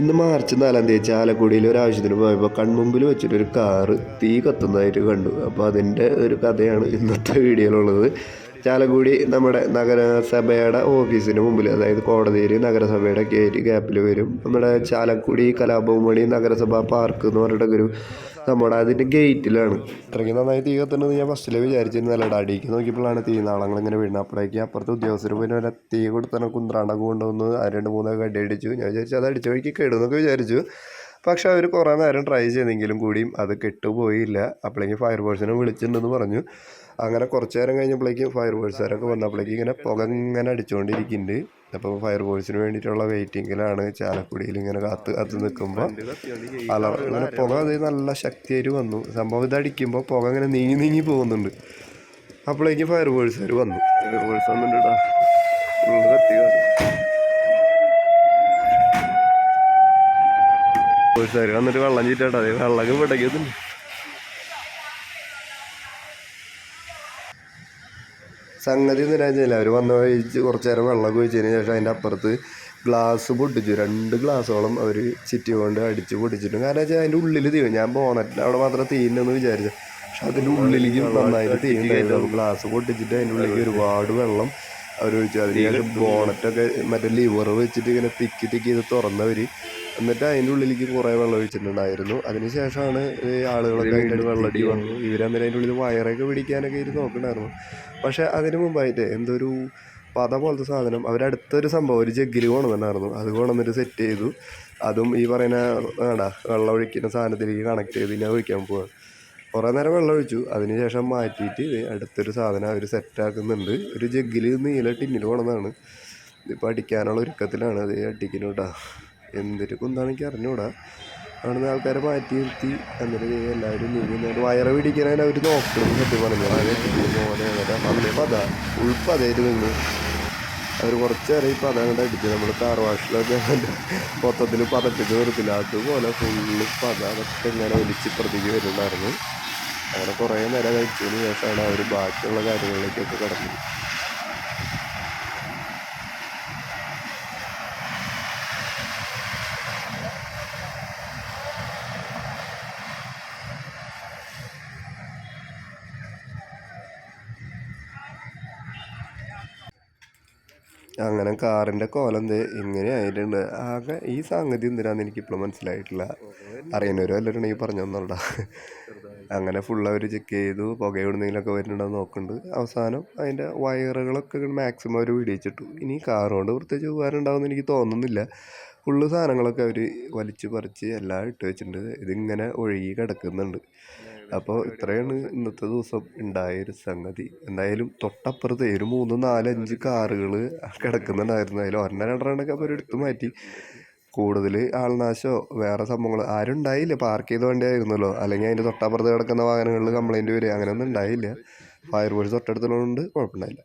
ഇന്ന് മാർച്ച് നാലാം തീയതി ചാലക്കുടിയിൽ ഒരു ആവശ്യത്തിന് പോയപ്പോൾ കൺമുമ്പിൽ വെച്ചിട്ട് ഒരു കാറ് തീ കത്തുന്നതായിട്ട് കണ്ടു. അപ്പോൾ അതിന്റെ ഒരു കഥയാണ് ഇന്നത്തെ വീഡിയോയിലുള്ളത്. ചാലക്കുടി നമ്മുടെ നഗരസഭയുടെ ഓഫീസിന് മുമ്പിൽ അതായത് കോടതിയിൽ നഗരസഭയുടെ കയറി ഗ്യാപ്പിൽ വരും. നമ്മുടെ ചാലക്കുടി കലാഭവമണി നഗരസഭ പാർക്ക് എന്ന് പറഞ്ഞിട്ടൊക്കെ ഒരു നമ്മുടെ അതിന്റെ ഗേറ്റിലാണ് ഇത്രയ്ക്ക് നന്നായി തീ കത്തുന്നത് ഞാൻ ഫസ്റ്റിൽ വിചാരിച്ചിരുന്നല്ല അടിയിലേക്ക് നോക്കിയപ്പോഴാണ് തീ നാളങ്ങൾ ഇങ്ങനെ വീണത്. അപ്പോഴേക്ക് അപ്പുറത്തെ ഉദ്യോഗസ്ഥർ പിന്നെ വരെ തീ കൊടുത്തന്നെ കുന്ത്രാണ്ടൊക്കെ കൊണ്ടുവന്ന് രണ്ട് മൂന്നൊക്കെ അടി അടിച്ചു ഞാൻ വിചാരിച്ചു അത് അടിച്ച വഴിക്ക് കേടുന്നൊക്കെ വിചാരിച്ചു. പക്ഷെ അവർ കുറേ നേരം ട്രൈ ചെയ്തെങ്കിലും കൂടിയും അത് കെട്ടുപോയില്ല. അപ്പോഴേക്കും ഫയർ ഫോഴ്സിനെ വിളിച്ചിട്ടുണ്ടെന്ന് പറഞ്ഞു. അങ്ങനെ കുറച്ച് നേരം കഴിഞ്ഞപ്പോഴേക്കും ഫയർ ഫോഴ്സുകാരൊക്കെ വന്നപ്പോഴേക്കും ഇങ്ങനെ പുക ഇങ്ങനെ അടിച്ചുകൊണ്ടിരിക്കുന്നുണ്ട്. അപ്പോൾ ഫയർ ഫോഴ്സിന് വേണ്ടിയിട്ടുള്ള വെയിറ്റിങ്ങിലാണ് ചാലക്കുടിയിൽ ഇങ്ങനെ കാത്ത് കാത്ത് നിൽക്കുമ്പോൾ അല ഇങ്ങനെ പുക അത് നല്ല ശക്തിയായിട്ട് വന്നു. സംഭവം ഇത് അടിക്കുമ്പോൾ പുക ഇങ്ങനെ നീങ്ങി നീങ്ങി പോകുന്നുണ്ട്. അപ്പോഴേക്കും ഫയർ ഫോഴ്സുകാർ വന്നു ഫയർ ഫോഴ്സ് വന്നിട്ട് കത്തി ഫോഴ്സുകാർ വന്നിട്ട് വെള്ളം ചീറ്റാട്ടോ. അതെ വെള്ളം പിടയ്ക്കുന്നുണ്ട് സംഗതി ഒന്നും രാജ്യമില്ല അവർ വന്ന് കഴിച്ച് കുറച്ച് നേരം വെള്ളം ഒഴിച്ചതിന് ശേഷം അതിന്റെ അപ്പുറത്ത് ഗ്ലാസ് പൊട്ടിച്ചു. രണ്ട് ഗ്ലാസ്സോളം അവർ ചിറ്റി കൊണ്ട് അടിച്ച് പൊട്ടിച്ചിട്ടു. കാരണം വെച്ചാൽ അതിന്റെ ഉള്ളിൽ തീയും. ഞാൻ ബോണറ്റിൽ അവിടെ മാത്രം തീയുന്നെന്ന് വിചാരിച്ചു പക്ഷെ അതിന്റെ ഉള്ളിലേക്ക് നന്നായിട്ട് തീയുണ്ടായിരുന്നു ഗ്ലാസ് പൊട്ടിച്ചിട്ട് അതിന്റെ ഉള്ളിലേക്ക് ഒരുപാട് വെള്ളം അവർ ഒഴിച്ചു. അതിന് ബോണറ്റൊക്കെ മറ്റേ ലിവർ വെച്ചിട്ട് ഇങ്ങനെ തിക്കി തിക്കി ഇത് തുറന്നവർ എന്നിട്ട് അതിന്റെ ഉള്ളിലേക്ക് കുറേ വെള്ളം ഒഴിച്ചിട്ടുണ്ടായിരുന്നു. അതിനുശേഷമാണ് ആളുകളൊക്കെ അതിന്റെ വെള്ളടി വന്നു. ഇവരന്നേരം അതിന്റെ ഉള്ളിൽ വയറൊക്കെ പിടിക്കാനൊക്കെ ഇരുന്ന് നോക്കണമായിരുന്നു പക്ഷേ അതിന് മുമ്പായിട്ട് എന്തൊരു പത പോലത്തെ സാധനം. അവരടുത്തൊരു സംഭവം ഒരു ജഗ്ഗിൽ കൊണ്ടുവന്നിട്ടുണ്ടായിരുന്നു. അത് കൊണ്ടുവന്നിട്ട് സെറ്റ് ചെയ്തു. അതും ഈ പറയുന്ന വേണ്ട വെള്ളം ഒഴിക്കുന്ന സാധനത്തിലേക്ക് കണക്ട് ചെയ്ത് ഞാൻ ഒഴിക്കാൻ പോവാണ്. കുറേ നേരം വെള്ളം ഒഴിച്ചു. അതിന് ശേഷം മാറ്റിയിട്ട് അടുത്തൊരു സാധനം അവർ സെറ്റാക്കുന്നുണ്ട് ഒരു ജഗ്ഗിൽ നീല ടിന്നിൽ കൊണ്ടുവന്നതാണ്. ഇതിപ്പോൾ അടിക്കാനുള്ള ഒരുക്കത്തിലാണ്. അത് അടിക്കുന്നു കേട്ടോ എന്തൊരു കുന്താണ് എനിക്ക് അറിഞ്ഞുകൂടാ അവിടുന്ന് ആൾക്കാരെ മാറ്റി നിർത്തി. എന്നിട്ട് എല്ലാവരും നീങ്ങുന്നതിന് വയറ് പിടിക്കാനായിട്ട് അവർ നോക്കണം സത്യം പറഞ്ഞു. അതെ അതേ പത ഉൾപ്പതയിൽ നിങ്ങൾ അവർ കുറച്ച് നേരം ഈ പത കണ്ട് അടിച്ചു നമ്മൾ കാർ വാഷിലൊക്കെ മൊത്തത്തിൽ പതപ്പിച്ച് നിർത്തില്ല. അതുപോലെ ഫുള്ള് പത അതൊക്കെ ഇങ്ങനെ ഒലിച്ചിപ്പുറത്തേക്ക് വരുന്നുണ്ടായിരുന്നു. അങ്ങനെ കുറേ നേരം കഴിച്ചതിന് ശേഷമാണ് അവർ ബാക്കിയുള്ള കാര്യങ്ങളിലേക്കൊക്കെ കടന്നത് അങ്ങനെ കാറിന്റെ കോലം ഇങ്ങനെ ആയിട്ടുണ്ട്. ആകെ ഈ സംഗതി എന്തിനാന്ന് എനിക്ക് ഇപ്പോഴും മനസ്സിലായിട്ടില്ല. അറിയുന്നവരും ഈ പറഞ്ഞു തന്നോടാ അങ്ങനെ ഫുൾ അവർ ചെക്ക് ചെയ്തു പുക എവിടുന്നെങ്കിലൊക്കെ വരുന്നുണ്ടോ നോക്കുന്നുണ്ട്. അവസാനം അതിന്റെ വയറുകളൊക്കെ മാക്സിമം അവർ വിടിയിച്ചിട്ടു ഇനി കാർ കൊണ്ട് പ്രത്യേകിച്ച് ഉപകാരമുണ്ടാവുമെന്ന് എനിക്ക് തോന്നുന്നില്ല. ഫുള്ള് സാധനങ്ങളൊക്കെ അവർ വലിച്ചു പറിച്ച് എല്ലാം ഇട്ട് വെച്ചിട്ടുണ്ട്. ഇതിങ്ങനെ ഒഴുകി കിടക്കുന്നുണ്ട്. അപ്പോൾ ഇത്രയാണ് ഇന്നത്തെ ദിവസം ഉണ്ടായ ഒരു സംഗതി. എന്തായാലും തൊട്ടപ്പുറത്ത് ഒരു മൂന്ന് നാല് അഞ്ച് കാറുകൾ കിടക്കുന്നുണ്ടായിരുന്നു. അതിൽ ഒരെണ്ണം രണ്ടെണ്ണമൊക്കെ അവർ എടുത്തു മാറ്റി. കൂടുതൽ ആൾനാശോ വേറെ സംഭവങ്ങൾ ആരും ഉണ്ടായില്ല പാർക്ക് ചെയ്ത വണ്ടിയായിരുന്നല്ലോ. അല്ലെങ്കിൽ അതിന്റെ തൊട്ടപ്പുറത്ത് കിടക്കുന്ന വാഹനങ്ങളിൽ കംപ്ലൈന്റ് വരിക അങ്ങനെയൊന്നും ഉണ്ടായില്ല. Fire force തൊട്ടടുത്തുള്ളതുകൊണ്ട് കുഴപ്പമുണ്ടായില്ല